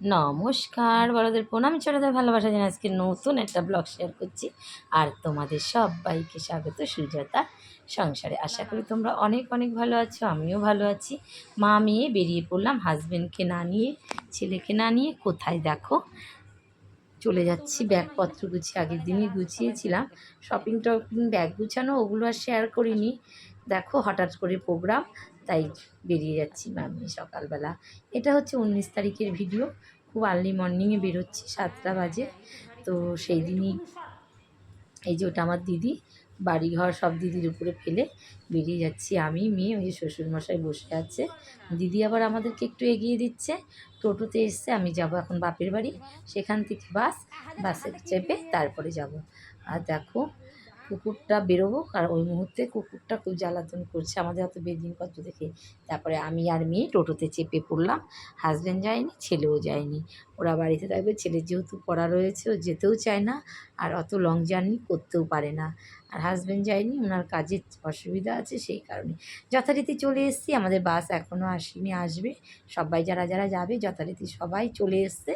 নমস্কার, বড়দের প্রণাম, ছোটদের ভালোবাসা জানাই আজকে নতুন একটা ব্লগ শেয়ার করছি। আর তোমাদের সবাইকে স্বাগত সুজাতা সংসারে। আশা করি তোমরা অনেক অনেক ভালো আছো, আমিও ভালো আছি। মা মেয়ে বেরিয়ে পড়লাম হাজবেন্ডকে না নিয়ে, ছেলেকে না নিয়ে কোথায় দেখো? চলে যাচ্ছি, ব্যাগপত্র গুছিয়ে, আগের দিনই গুছিয়েছিলাম। শপিং টপিং ব্যাগ গুছানো, ওগুলো আর শেয়ার করিনি। দেখো, হঠাৎ করে প্রোগ্রাম তাই বেরিয়ে যাচ্ছি আমি সকালবেলা। এটা হচ্ছে উনিশ তারিখের ভিডিও খুব আর্লি মর্নিংয়ে বেরোচ্ছি, সাতটা বাজে। তো সেই দিনই এই যে ওটা আমার দিদি, বাড়িঘর সব দিদির উপরে ফেলে বেরিয়ে যাচ্ছি আমি, মেয়ে ওই যে শ্বশুরমশাই বসে আছে। দিদি আবার আমাদেরকে একটু এগিয়ে দিচ্ছে। টোটোতে এসছে, আমি যাব এখন বাপের বাড়ি। সেখান থেকে বাস, বাসে চেপে তারপরে যাব। আর দেখো কুকুরটা বেরোবো, কারণ ওই মুহূর্তে কুকুরটা খুব জ্বালাতন করছে। আমাদের হাতে বেদিনপত্র দেখে তারপরে আমি আর মেয়ে টোটোতে চেপে পড়লাম। হাজব্যান্ড যায়নি, ছেলেও যায়নি। ওরা বাড়িতে থাকবে। ছেলে যেহেতু পড়া রয়েছে, ও যেতেও চায় না। আর অত লং জার্নি করতেও পারে না। আর হাজব্যান্ড যায়নি ওনার কাজের অসুবিধা আছে সেই কারণে। যথারীতি চলে এসেছি, আমাদের বাস এখনও আসেনি, আসবে। সবাই যারা যারা যাবে, যথারীতি সবাই চলে এসছে।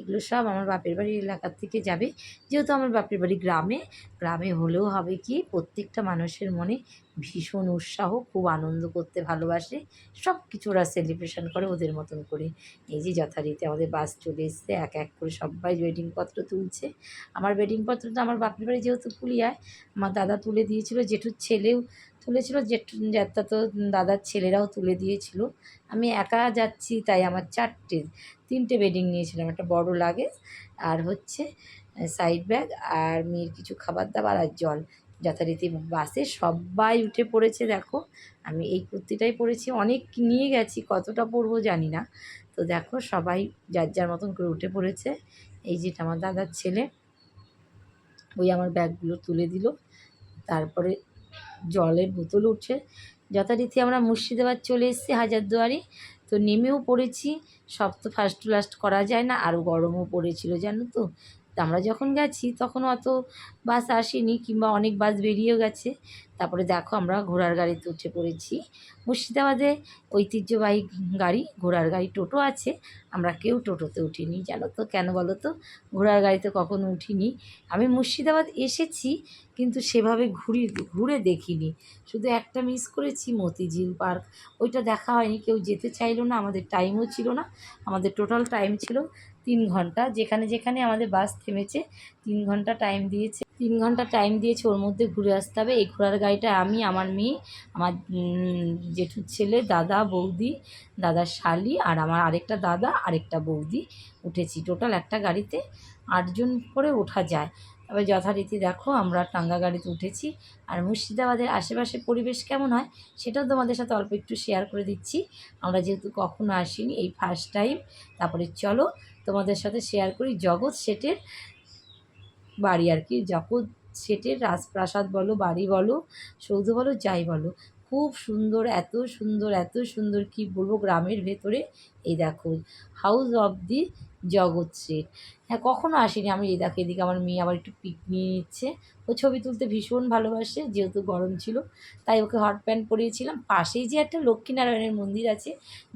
এগুলো সব আমার বাপের বাড়ির এলাকার থেকে যাবে। যেহেতু আমার বাপের বাড়ি গ্রামে গ্রামে হলেও হবে কি, প্রত্যেকটা মানুষের মনে ভীষণ উৎসাহ, খুব আনন্দ করতে ভালোবাসে। সব কিছু ওরা সেলিব্রেশন করে ওদের মতন করে। এই যে যথারীতি আমাদের বাস চলে এসছে, এক এক করে সবাই ওয়েডিংপত্র তুলছে। আমার ওয়েডিংপত্রটা আমার বাপের বাড়ি যেহেতু পুলিয়ায় আমার দাদা তুলে দিয়েছিল, জেঠুর ছেলেও তুলেছিল, জেঠু যাত্রা তো দাদার ছেলেরাও তুলে দিয়েছিল। আমি একা যাচ্ছি, তাই আমার চারটে, তিনটে বেডিং নিয়েছিলাম। একটা বড় লাগেজ আর হচ্ছে সাইড ব্যাগ আর মেয়ের কিছু খাবার দাবার আর জল। যথারীতি বাসে সবাই উঠে পড়েছে, দেখো। আমি এই কুর্তিটাই পরেছি, অনেক নিয়ে গেছি, কতটা পরবো জানি না। তো দেখো, সবাই যার যার মতন করে উঠে পড়েছে। এই যেটা আমার দাদার ছেলে, ওই আমার ব্যাগগুলো তুলে দিল। তারপরে জলের বোতল উঠছে। যথারীতি আমরা মুর্শিদাবাদ চলে এসেছি, হাজারদুয়ারি। তো নেমেও পড়েছি। সব তো ফার্স্ট টু লাস্ট করা যায় না আরও গরমও পড়েছিল, জানো তো। তা আমরা যখন গেছি তখন অত বাস আসেনি কিংবা অনেক বাস বেরিয়েও গেছে। তারপরে দেখো আমরা ঘোড়ার গাড়িতে উঠে পড়েছি। মুর্শিদাবাদে ঐতিহ্যবাহী গাড়ি, ঘোড়ার গাড়ি টোটো আছে। আমরা কেউ টোটোতে উঠিনি, জানো তো? কেন বলো তো? ঘোড়ার গাড়িতে কখনো উঠিনি। আমি মুর্শিদাবাদ এসেছি, কিন্তু সেভাবে ঘুরি, ঘুরে দেখিনি। শুধু একটা মিস করেছি, মতিঝিল পার্ক। ওইটা দেখা হয়নি, কেউ যেতে চাইলো না, আমাদের টাইমও ছিল না। আমাদের টোটাল টাইম ছিল তিন ঘণ্টা। যেখানে যেখানে আমাদের বাস থেমেছে, তিন ঘণ্টা টাইম দিয়েছে। তিন ঘণ্টা টাইম দিয়েছে, ওর মধ্যে ঘুরে আসতে হবে। এই ঘোড়ার গাড়িটা আমি, আমার মেয়ে, আমার জেঠুর ছেলে, দাদা, বৌদি দাদার শালি আর আমার আরেকটা দাদা, আরেকটা বৌদি উঠেছি। টোটাল একটা গাড়িতে আটজন করে ওঠা যায়। তবে যথারীতি দেখো, আমরা টাঙ্গা গাড়িতে উঠেছি। আর মুর্শিদাবাদের আশেপাশে পরিবেশ কেমন হয়, সেটাও তোমাদের সাথে অল্প একটু শেয়ার করে দিচ্ছি। আমরা যেহেতু কখনো আসিনি, এই ফার্স্ট টাইম তারপরে চলো তোমাদের সাথে শেয়ার করি জগৎ শেঠের বাড়ি আর কি। যখন সেটের রাজপ্রাসাদ বলো বাড়ি বলো সৌধ বলো যাই বলো খুব সুন্দর, এত সুন্দর এত সুন্দর কি বলব গ্রামের ভেতরে। এই দেখো হাউস অফ দি জগৎ শেঠ। হ্যাঁ কখনো আসেনি আমি এই দেখো, এদিকে আমার মেয়ে আবার একটু পিক নিয়ে নিচ্ছে। ও ছবি তুলতে ভীষণ ভালোবাসে, যেহেতু গরম ছিল। তাই ওকে হট প্যান্ট পরিয়েছিলাম। পাশেই যে একটা লক্ষ্মীনারায়ণের মন্দির আছে,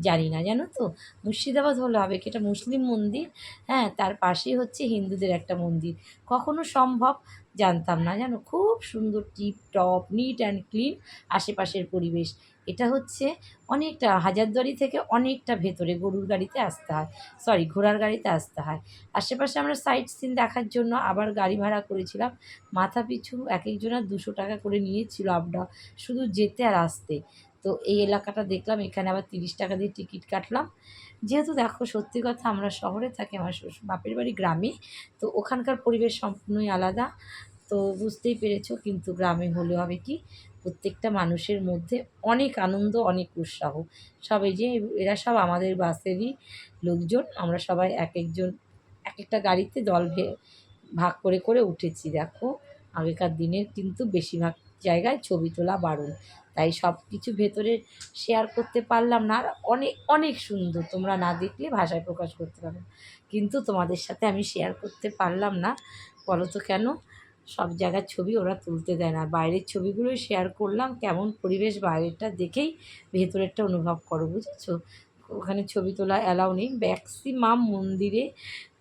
জানি না, জানো তো? মুর্শিদাবাদ হলো হবে এটা মুসলিম মন্দির। হ্যাঁ তার পাশেই হচ্ছে হিন্দুদের একটা মন্দির। কখনো সম্ভব জানতাম না, জানো? খুব সুন্দর, tip top neat and clean আশেপাশের পরিবেশ। এটা হচ্ছে অনেকটা, হাজারদুয়ারি থেকে অনেকটা ভেতরে গরুর গাড়িতে আসতে হয়। সরি ঘোড়ার গাড়িতে আসতে হয়। আশেপাশে আমরা সাইট সিন দেখার জন্য আবার গাড়ি ভাড়া করেছিলাম। মাথা পিছু এক একজনের দুশো টাকা করে নিয়েছিল আপডা শুধু যেতে আর আসতে। তো এই এলাকাটা দেখলাম, এখানে আবার তিরিশ টাকা দিয়ে টিকিট কাটলাম। যেহেতু দেখো, সত্যি কথা আমরা শহরে থাকি, আমার শ্বশুর, বাপের বাড়ি গ্রামে, তো ওখানকার পরিবেশ সম্পূর্ণই আলাদা। তো বুঝতেই পেরেছ, কিন্তু গ্রামে হলে হবে কি প্রত্যেকটা মানুষের মধ্যে অনেক আনন্দ, অনেক উৎসাহ। সব এই যে এরা সব আমাদের বাসেরই লোকজন, আমরা সবাই এক একজন, এক একটা গাড়িতে দল ভাগ করে করে উঠেছি। দেখো, আগেকার দিনের কিন্তু বেশিরভাগ জায়গায় ছবি তোলা বারণ। তাই সব কিছু ভেতরে শেয়ার করতে পারলাম না, আর অনেক অনেক সুন্দর। তোমরা না দেখলে ভাষায় প্রকাশ করতে পারো কিন্তু তোমাদের সাথে আমি শেয়ার করতে পারলাম না। বলো তো কেন? সব জায়গার ছবি ওরা তুলতে দেয় না। বাইরের ছবিগুলোই শেয়ার করলাম, কেমন পরিবেশ বাইরেরটা দেখেই ভেতরেরটা অনুভব করো, বুঝেছ? ওখানে ছবি তোলা অ্যালাউ নেই। ম্যাক্সিমাম মন্দিরে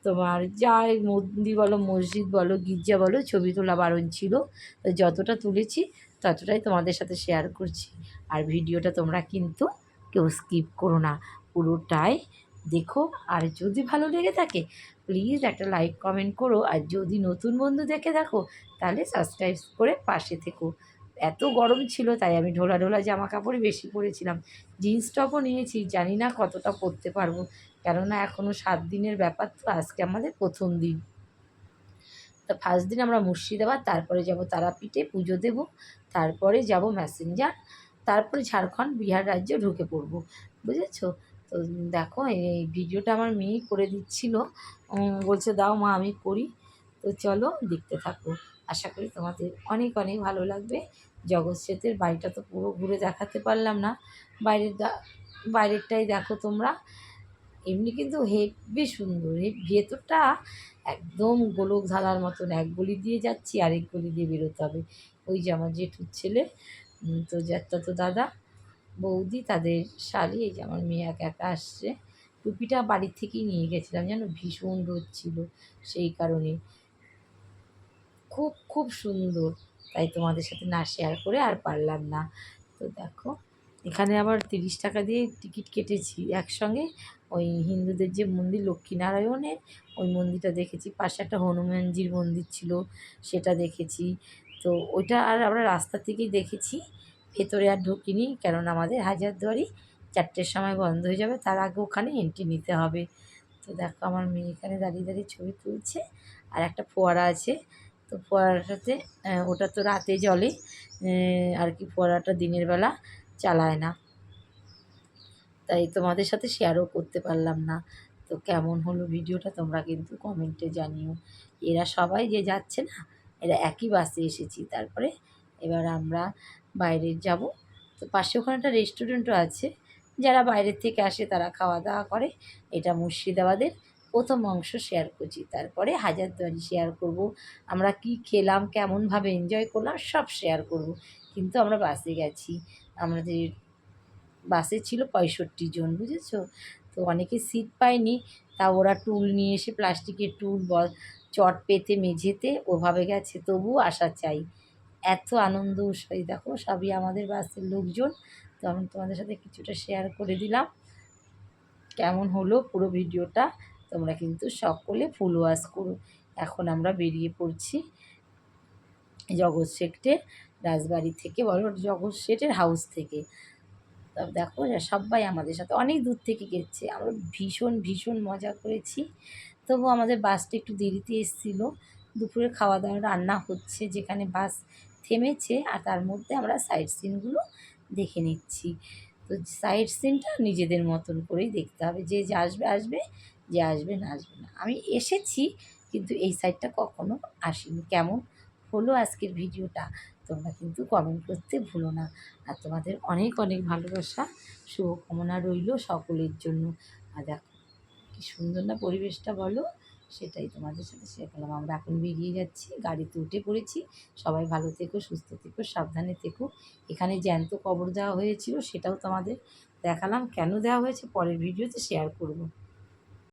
তোমার যা মন্দির বলো, মসজিদ বলো, গির্জা বলো, ছবি তোলা বারণ ছিল। তো যতটা তুলেছি, ততটাই তোমাদের সাথে শেয়ার করছি। আর ভিডিওটা তোমরা কিন্তু কেউ স্কিপ করো না। পুরোটাই দেখো, আর যদি ভালো লেগে থাকে প্লিজ একটা লাইক কমেন্ট করো। আর যদি নতুন বন্ধু দেখে দেখো তাহলে সাবস্ক্রাইব করে পাশে থেকো। এত গরম ছিল, তাই আমি ঢোলা ঢোলা জামা কাপড়ই বেশি পরেছিলাম। জিন্স টপও নিয়েছি, জানি না কতটা পরতে পারব। কেননা এখনও সাত দিনের ব্যাপার, তো আজকে আমাদের প্রথম দিন। তা ফার্স্ট দিন আমরা মুর্শিদাবাদ, তারপরে যাব তারাপীঠে পুজো দেব, তারপরে যাব ম্যাসেঞ্জার তারপরে ঝাড়খণ্ড, বিহার রাজ্যে ঢুকে পড়ব। বুঝেছ? তো দেখো, এই ভিডিওটা আমার মেয়ে করে দিচ্ছিল। বলছে, দাও মা, আমি করি। তো চলো, দেখতে থাকো। আশা করি তোমাদের অনেক অনেক ভালো লাগবে। জগৎ সেতের বাড়িটা তো পুরো ঘুরে দেখাতে পারলাম না। বাইরের বাইরেরটাই দেখো তোমরা। এমনি কিন্তু হেভি সুন্দর। ভেতরটা একদম গোলক ধাঁধার মতন। এক গলি দিয়ে যাচ্ছি, আরেক গলি দিয়ে বেরোতে হবে। ওই যে আমার জেঠুর ছেলে। তো যাত্রা তো দাদা। বৌদি তাদের শাড়ি, এই যে আমার মেয়ে একা একা আসছে, টুপিটা বাড়ির থেকেই নিয়ে গেছিলাম, জানো? ভীষণ রোদ ছিল সেই কারণে। খুব খুব সুন্দর। তাই তোমাদের সাথে না শেয়ার করে আর পারলাম না। তো দেখো, এখানে আবার তিরিশ টাকা দিয়ে টিকিট কেটেছি একসঙ্গে। ওই হিন্দুদের যে মন্দির, লক্ষ্মীনারায়ণের, ওই মন্দিরটা দেখেছি। পাশে একটা হনুমানজির মন্দির ছিল, সেটা দেখেছি। তো ওইটা আর আমরা রাস্তা থেকেই দেখেছি। ভেতরে আর ঢুকিনি, কেননা আমাদের হাজারদুয়ারি চারটের সময় বন্ধ হয়ে যাবে, তার আগে ওখানে এন্ট্রি নিতে হবে। তো দেখো আমার মেয়ে এখানে দাঁড়িয়ে দাঁড়িয়ে ছবি তুলছে, আর একটা ফোয়ারা আছে। তো ফোয়ারাটাতে ওটা তো রাতে জলে আর কি ফোয়ারাটা দিনের বেলা চালায় না। তাই তোমাদের সাথে শেয়ারও করতে পারলাম না। তো কেমন হলো ভিডিওটা তোমরা কিন্তু কমেন্টে জানিও। এরা সবাই যে যাচ্ছে না, এরা একই বাসে এসেছি। তারপরে এবার আমরা বাইরে যাব। তো পাশে ওখানে একটা রেস্টুরেন্টও আছে। যারা বাইরের থেকে আসে তারা খাওয়া দাওয়া করে। এটা মুর্শিদাবাদের প্রথম অংশ শেয়ার করছি। তারপরে হাজারদুয়ারি শেয়ার করব। আমরা কি খেলাম, কেমনভাবে এনজয় করলাম, সব শেয়ার করব। কিন্তু আমরা বাসে গেছি। আমাদের বাসে ছিল পঁয়ষট্টি জন, বুঝেছ? তো অনেকে সিট পায়নি। তা ওরা টুল নিয়ে এসে প্লাস্টিকের টুল ব, চট পেতে, মেঝেতে ওভাবে গেছে। তবু আসা চাই। এত আনন্দ, উৎসাহী। দেখো, সবই আমাদের বাসের লোকজন। তো আমি তোমাদের সাথে কিছুটা শেয়ার করে দিলাম। কেমন হলো পুরো ভিডিওটা? তোমরা কিন্তু সকলে ফুল ওয়াশ করো। এখন আমরা বেরিয়ে পড়ছি জগৎ শেঠের রাজবাড়ি থেকে, বলো জগৎ শেঠের হাউস থেকে। দেখো সবাই আমাদের সাথে অনেক দূর থেকে গেছে। আমরা ভীষণ ভীষণ মজা করেছি। তবু আমাদের বাসটা একটু দেরিতে এসেছিল। দুপুরে খাওয়া দাওয়া রান্না হচ্ছে, যেখানে বাস থেমেছে আর তার মধ্যে আমরা সাইড সিনগুলো দেখে নিচ্ছি। তো সাইড সিনটা নিজেদের মতন করেই দেখতে হবে, যে যে আসবে আসবে, যে আসবে, না আসবে না। আমি এসেছি, কিন্তু এই সাইডটা কখনো আসিনি। কেমন হলো আজকের ভিডিওটা? তোমরা কিন্তু কমেন্ট করতে ভুলো না। আর তোমাদের অনেক অনেক ভালোবাসা, শুভকামনা রইল সকলের জন্য। আর দেখো, কি সুন্দর না পরিবেশটা বলো। সেটাই তোমাদের সাথে শেয়ার করলাম। আমরা এখন বেরিয়ে যাচ্ছি, গাড়িতে উঠে পড়েছি। সবাই ভালো থেকো, সুস্থ থেকো, সাবধানে থেকো। এখানে জ্যান্ত কবর দেওয়া হয়েছিল, সেটাও তোমাদের দেখালাম। কেন দেওয়া হয়েছে পরের ভিডিওতে শেয়ার করব।